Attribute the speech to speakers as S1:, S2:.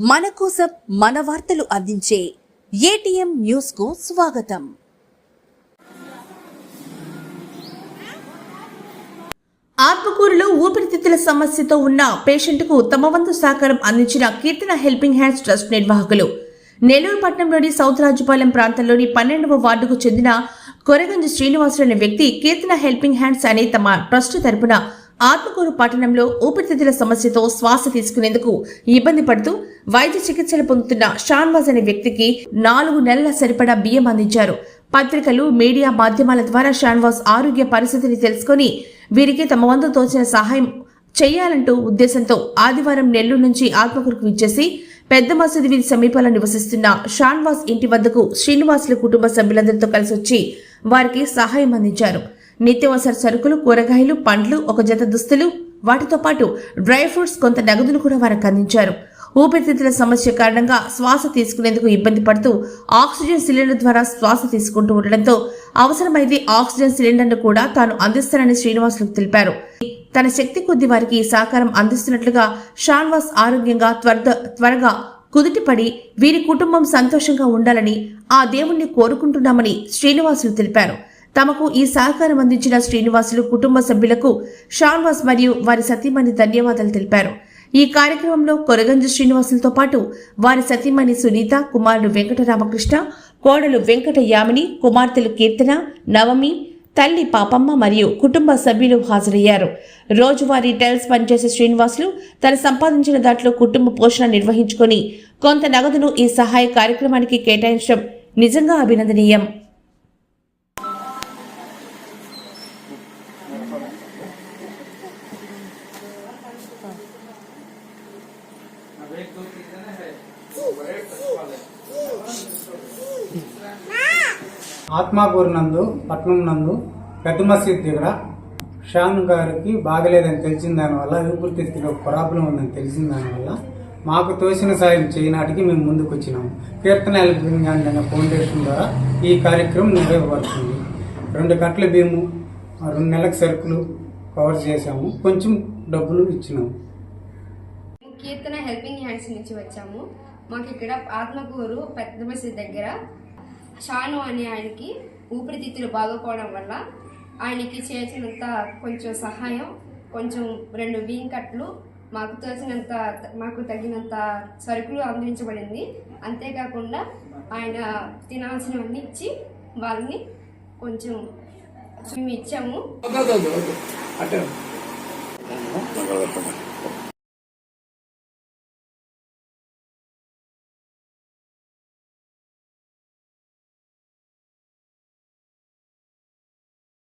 S1: మన కోసం మన వార్తలు అందించే ఏటీఎం న్యూస్కు స్వాగతం.
S2: ఆత్మకూరులో ఊపిరితిత్తుల సమస్యతో ఉన్న పేషెంట్కు తమ వంతు సహకారం అందించిన కీర్తన హెల్పింగ్ హ్యాండ్స్ ట్రస్ట్ నిర్వాహకులు. నెల్లూరు పట్టణంలోని సౌత్ రాజుపాలెం ప్రాంతంలోని పన్నెండవ వార్డుకు చెందిన కొరగంజ శ్రీనివాసులు అనే వ్యక్తి కీర్తన హెల్పింగ్ హ్యాండ్స్ అనే తమ ట్రస్ట్ తరపున ఆత్మకూరు పట్టణంలో ఊపిరితిత్తుల సమస్యతో శ్వాస తీసుకునేందుకు ఇబ్బంది పడుతూ వైద్య చికిత్సలు పొందుతున్న షాన్వాజ్ అనే వ్యక్తికి నాలుగు నెలల సరిపడా బియ్యం అందించారు. పత్రికలు మీడియా మాధ్యమాల ద్వారా షాన్వాజ్ ఆరోగ్య పరిస్థితిని తెలుసుకొని వీరికి తమ వంతు తోచిన సహాయం చేయాలంటూ ఉద్దేశంతో ఆదివారం నెల్లూరు నుంచి ఆత్మకూరుకు విచ్చేసి పెద్ద మసీదు వీధి సమీపంలో నివసిస్తున్న షాన్వాస్ ఇంటి వద్దకు శ్రీనివాసుల కుటుంబ సభ్యులందరితో కలిసి వచ్చి వారికి సహాయం అందించారు. నిత్యావసర సరుకులు కూరగాయలు పండ్లు ఒక జత దుస్తులు వాటితో పాటు డ్రై ఫ్రూట్స్ కొంత నగదును కూడా వారికి అందించారు. ఊపిరితిత్తుల సమస్య కారణంగా శ్వాస తీసుకునేందుకు ఇబ్బంది పడుతూ ఆక్సిజన్ సిలిండర్ ద్వారా శ్వాస తీసుకుంటూ ఉండడంతో అవసరమైతే ఆక్సిజన్ సిలిండర్ను కూడా తాను అందిస్తానని శ్రీనివాసులకు తెలిపారు. తన శక్తి కొద్ది వారికి సహకారం అందిస్తున్నట్లుగా షాన్వాస్ ఆరోగ్యంగా త్వర త్వరగా కుదుటిపడి వీరి కుటుంబం సంతోషంగా ఉండాలని ఆ దేవుణ్ణి కోరుకుంటున్నామని శ్రీనివాసులు తెలిపారు. తమకు ఈ సహకారం అందించిన శ్రీనివాసులు కుటుంబ సభ్యులకు షాన్వాస్ మరియు వారి సతీమణి ధన్యవాదాలు తెలిపారు. ఈ కార్యక్రమంలో కొరగంజు శ్రీనివాసులతో పాటు వారి సతీమణి సునీత కుమారుడు వెంకట రామకృష్ణ కోడలు వెంకట యామిని కుమార్తెలు కీర్తన నవమి తల్లి పాపమ్మ మరియు కుటుంబ సభ్యులు హాజరయ్యారు. రోజువారీ టైల్స్ పనిచేసే శ్రీనివాసులు తను సంపాదించిన దాంట్లో కుటుంబ పోషణ నిర్వహించుకొని కొంత నగదును ఈ సహాయ కార్యక్రమానికి కేటాయించడం నిజంగా అభినందనీయం.
S3: ఆత్మాగూరు నందు పట్నం నందు పెద్ద మసీద్ దగ్గర షాన్ గారికి బాగలేదని తెలిసిన దానివల్ల ఊపిరితిత్తులో ప్రాబ్లం ఉందని తెలిసిన దానివల్ల మాకు తోసిన సాయం చేయనాటికి మేము ముందుకు వచ్చినాము కీర్తన హెల్పింగ్ అనే ఫౌండేషన్ ద్వారా ఈ కార్యక్రమం నెరవేరుతుంది రెండు కట్ల బీము రెండు నెలల సరుకులు కవర్ చేశాము. కొంచెం డబ్బులు ఇచ్చినాము
S4: కీర్తన హెల్పింగ్ హ్యాండ్స్ నుంచి వచ్చాము. మాకు ఇక్కడ ఆత్మకూరు పెద్ద మసీద్ దగ్గర షాను అనే ఆయనకి ఊపిరితిత్తులు బాగోపోవడం వల్ల ఆయనకి చేసినంత కొంచెం సహాయం కొంచెం రెండు బియ్యం కట్లు మాకు తోచినంత మాకు తగినంత సరుకులు అందించబడింది. అంతేకాకుండా ఆయన తినాల్సినవన్నీ ఇచ్చి వాళ్ళని కొంచెం మేము ఇచ్చాము.